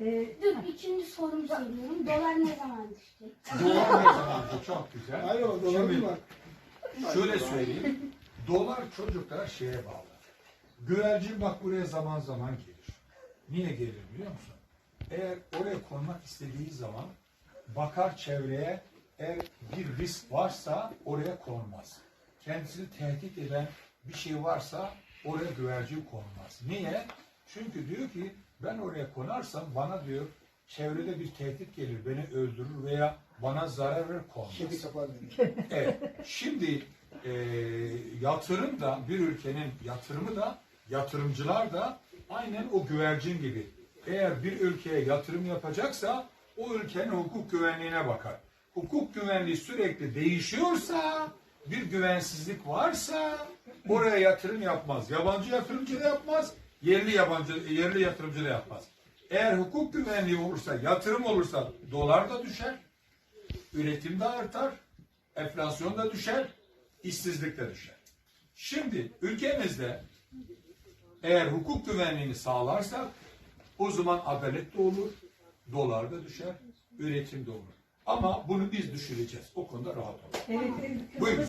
Ee, Dur ikinci sorumu soruyorum. Dolar ne zaman düşecek? Dolar ne zaman? Bu çok güzel. Hayır o dolar Şimdi- var? Şöyle söyleyeyim. Dolar çocuklar şeye bağlı. Güvercin bak buraya zaman zaman gelir. Niye gelir biliyor musun? Eğer oraya konmak istediği zaman bakar çevreye eğer bir risk varsa oraya konmaz. Kendisini tehdit eden bir şey varsa oraya güvercin konmaz. Niye? Çünkü diyor ki ben oraya konarsam bana diyor çevrede bir tehdit gelir, beni öldürür veya bana zarar verir konmaz. Kedi kapar dedi. Evet. Şimdi e, yatırım da bir ülkenin yatırımı da yatırımcılar da aynen o güvercin gibi. Eğer bir ülkeye yatırım yapacaksa o ülkenin hukuk güvenliğine bakar. Hukuk güvenliği sürekli değişiyorsa bir güvensizlik varsa oraya yatırım yapmaz. Yabancı yatırımcı da yapmaz. Yerli yabancı yerli yatırımcı da yapmaz. Eğer hukuk güvenliği olursa, yatırım olursa dolar da düşer üretim de artar, enflasyon da düşer, işsizlik de düşer. Şimdi ülkemizde eğer hukuk güvenliğini sağlarsak o zaman adalet de olur, dolar da düşer, üretim de olur. Ama bunu biz düşüreceğiz. O konuda rahat olun. evet, evet, Buyurun.